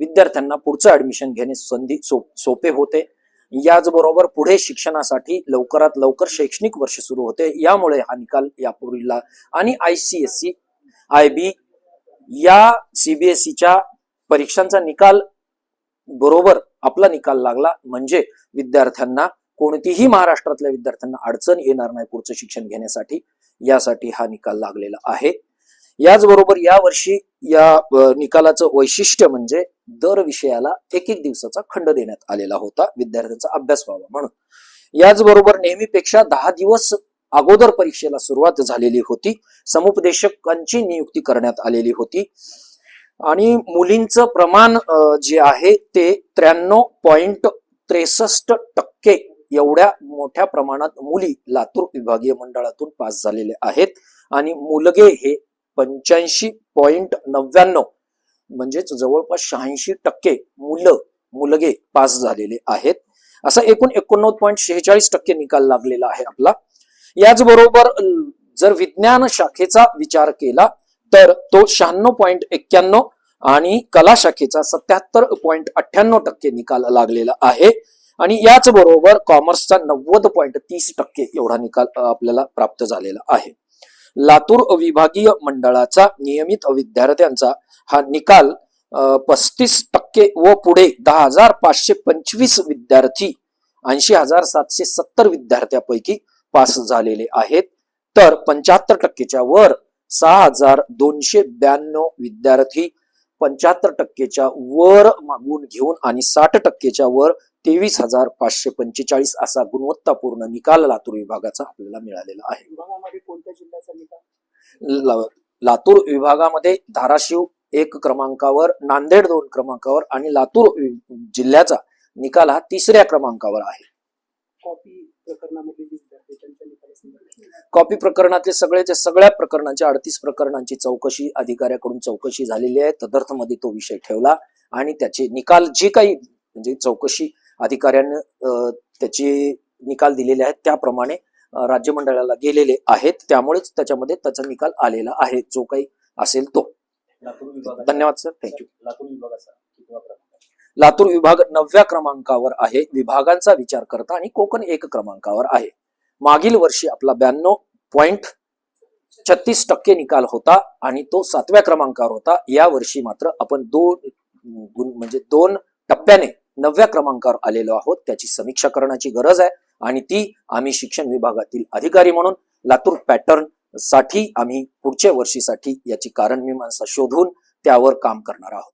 विद्यार्थ्यांना पुढचं ऍडमिशन घेणे संधी सोपे होते. याचबरोबर पुढे शिक्षणासाठी लवकरात लवकर शैक्षणिक वर्ष सुरू होते. यामुळे हा निकाल यापूर्वीला आणि I C S C I B या सीबीएसईच्या परीक्षांचा निकाल बरोबर आपला निकाल लागला. म्हणजे विद्यार्थ्यांना कोणतीही महाराष्ट्रातल्या विद्यार्थ्यांना अडचण येणार नाही पुढचं शिक्षण घेण्यासाठी. यासाठी हा निकाल लागलेला आहे. याचबरोबर यावर्षी या या निकालाचं वैशिष्ट्य म्हणजे दर विषयाला एक एक दिवसाचा खंड देण्यात आलेला होता विद्यार्थ्यांचा अभ्यास व्हावा म्हणून. याचबरोबर नेहमीपेक्षा दहा दिवस अगोदर परीक्षेला सुरुवात झालेली होती. समुपदेशकांची नियुक्ती करण्यात आलेली होती. आणि मुलींचं प्रमाण जे आहे ते त्र्याण्णव पॉइंट त्रेसष्ट टक्के एवढ्या मोठ्या प्रमाणात मुली लातूर विभागीय मंडळातून पास झालेले आहेत. आणि मुलगे हे पंच्याऐंशी पॉइंट नव्याण्णव म्हणजेच जवळपास शहाऐंशी टक्के मुलं मुलगे पास झालेले आहेत. असा एकूण एकोणनव्वद पॉईंट शेहेचाळीस टक्के निकाल लागलेला आहे आपला. याचबरोबर जर विज्ञान शाखेचा विचार केला तर तो शहाण्णव पॉईंट एक्क्याण्णव आणि कला शाखेचा सत्याहत्तर पॉईंट अठ्ठ्याण्णव टक्के निकाल लागलेला आहे. आणि याच बरोबर कॉमर्सचा नव्वद पॉईंट तीस टक्के एवढा निकाल आपल्याला प्राप्त झालेला आहे. लातूर विभागीय मंडळाचा नियमित विद्यार्थ्यांचा हा निकाल पस्तीस टक्के व पुढे दहा हजार पाचशे पंचवीस विद्यार्थी ऐंशी हजार सातशे सत्तर विद्यार्थ्यापैकी पास झालेले आहेत. तर पंच्याहत्तर टक्केच्या वर सहा हजार दोनशे ब्याण्णव विद्यार्थी पंच्याहत्तर टक्केच्या वर मागून घेऊन आणि साठ टक्केच्या वर तेवीस हजार पाचशे पंचेचाळीस असा गुणवत्तापूर्ण निकाल लातूर विभागाचा आपल्याला मिळालेला आहे. विभागामध्ये कोणत्या जिल्ह्याचा निकाल? ला- लातूर विभागामध्ये धाराशिव एक क्रमांकावर नांदेड दोन क्रमांकावर आणि लातूर जिल्ह्याचा निकाल हा तिसऱ्या क्रमांकावर आहे. कॉपी प्रकरणामधले जे विद्यार्थी त्यांच्या निकालासंदर्भात कॉपी प्रकरणातले सगळेच्या सगळ्या प्रकरणांच्या अडतीस प्रकरणांची चौकशी अधिकाऱ्याकडून चौकशी झालेली आहे. तदर्थमध्ये तो विषय ठेवला आणि त्याचे निकाल जे काही म्हणजे चौकशी अधिकाऱ्यानं त्याचे निकाल दिलेले आहेत त्याप्रमाणे अं, राज्य मंडळाला गेलेले आहेत. त्यामुळेच त्याच्यामध्ये त्याचा निकाल आलेला आहे. जो काही असेल तो. धन्यवाद सर. थँक्यू? लातूर विभाग नवव्या क्रमांकावर आहे. विभागांचा विचार करता आणि कोकण एक क्रमांकावर आहे. मागील वर्षी आपला ब्याण्णव पॉईंट छत्तीस टक्के निकाल होता आणि तो सातव्या क्रमांकावर होता. या वर्षी मात्र आपण दोन म्हणजे दोन टप्प्याने नवव्या क्रमांकावर आलेलो आहोत. त्याची समीक्षा करण्याची गरज आहे आणि ती आम्ही शिक्षण विभागातील अधिकारी म्हणून लातूर पॅटर्नसाठी आम्ही पुढच्या वर्षीसाठी याची कारण मीमांसा शोधून त्यावर काम करणार आहोत.